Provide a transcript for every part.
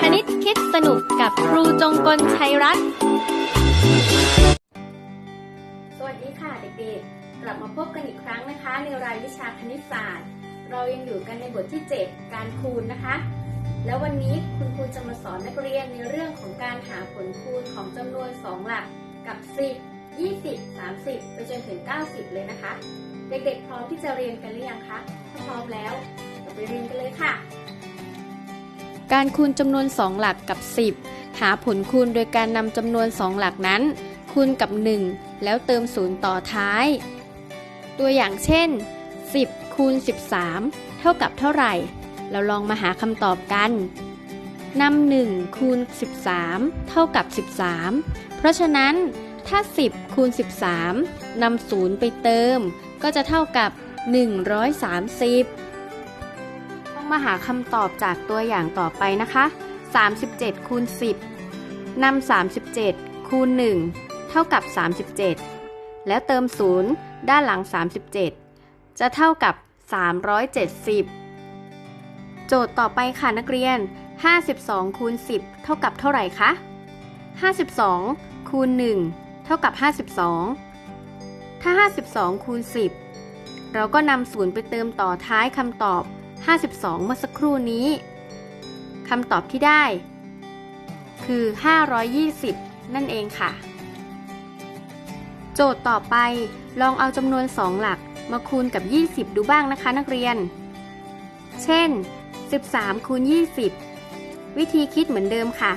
คณิตคิดสนุกกับครูจงกลชัยรัตน์ สวัสดีค่ะเด็กๆ กลับมาพบกันอีกครั้งนะคะ ในรายวิชาคณิตศาสตร์ เรายังอยู่กันในบทที่ 7 การคูณนะคะ แล้ววันนี้คุณครูจะมาสอนนักเรียนในเรื่องของการหาผลคูณของจำนวน 2 หลักกับ 10 20 30 ไปจนถึง 90 เลยนะคะ เด็กๆพร้อมที่จะเรียนกันหรือยังคะ ถ้าพร้อมแล้วเราไปเรียนกันเลยค่ะ การคูณจำนวน 2 หลักกับ 10 หาผลคูณโดยการนำจำนวน 2 หลักนั้น คูณกับ 1 แล้วเติม0ต่อท้าย ตัวอย่างเช่น 10 คูณ 13 เท่ากับเท่าไหร่ เราลองมาหาคำตอบกันนำ1คูณ 13 เท่ากับ 13 เพราะฉะนั้น ถ้า 10คูณ13นำ0ไปเติม ก็จะเท่ากับ 130 ต้องมาหาคำตอบจากตัวอย่างต่อไปนะคะ 37คูณ10นำ37คูณ1เท่ากับ 37 แล้วเติม0ด้านหลัง 37 จะเท่ากับ 370 โจทย์ต่อไปค่ะนักเรียน 52คูณ10 เท่ากับเท่าไหร่คะ52คูณ1 เท่ากับ 52 ถ้า 52 คูณ 10 เราก็นำศูนย์ไปเติมต่อท้ายคำตอบ 52 เมื่อสักครู่นี้คำตอบที่ได้ คือ 520 นั่นเองค่ะ โจทย์ต่อไปลองเอาจำนวน 2 หลักมาคูณกับ 20 ดูบ้างนะคะนักเรียน เช่น 13 คูณ 20 วิธีคิดเหมือนเดิมค่ะ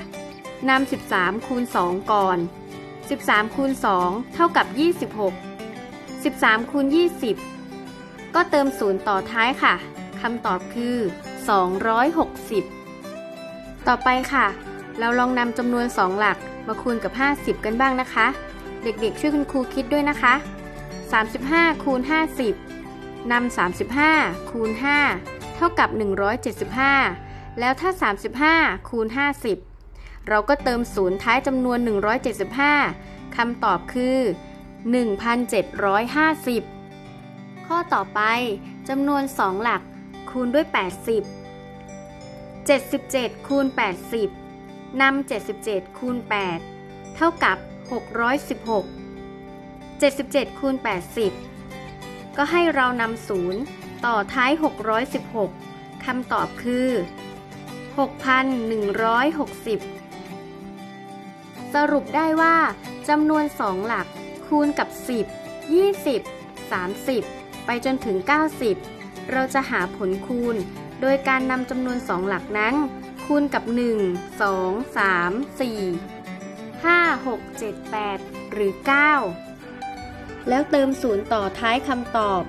นำ 13 คูณ 2 ก่อน 13คูณ2เท่ากับ 26 13คูณ20 ก็เติม0ต่อท้ายค่ะคำตอบคือ 260 ต่อไปค่ะ เราลองนำจำนวน 2 หลักมาคูณกับ 50 กันบ้างนะคะ เด็กๆ ช่วยคุณครูคิดด้วยนะคะ 35คูณ50นำ35คูณ5เท่ากับ 175 แล้วถ้า 35คูณ50 เราก็เติม0ท้ายจำนวน 175 คำตอบคือ 1,750 ข้อต่อไปจำนวน 2 หลัก คูณด้วย 80 77 คูณ 80นำ77 คูณ 8 เท่ากับ 616 77 คูณ 80 ก็ให้เรานำศูนย์ต่อท้าย 616 คำตอบคือ 6,160 สรุปได้ว่าจำนวน 2 หลักคูณกับ 10 20 30 ไปจนถึง 90 เราจะหาผลคูณ โดยการนำจำนวน 2 หลักนั้น คูณกับ 1 2 3 4 5 6 7 8 หรือ 9 แล้วเติมศูนย์ต่อท้ายคำตอบ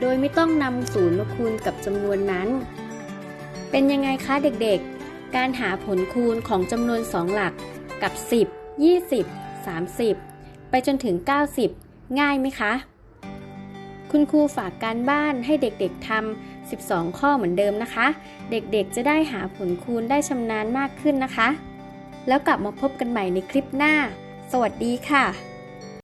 โดยไม่ต้องนำศูนย์มาคูณกับจำนวนนั้น เป็นยังไงคะเด็กๆ การหาผลคูณของจำนวน2หลัก กับ 10 20 30 ไปจนถึง 90 ง่ายไหมคะ คุณครูฝากการบ้านให้เด็กๆทำ 12 ข้อเหมือนเดิมนะคะ เด็กๆจะได้หาผลคูณได้ชำนาญมากขึ้นนะคะ แล้วกลับมาพบกันใหม่ในคลิปหน้า สวัสดีค่ะ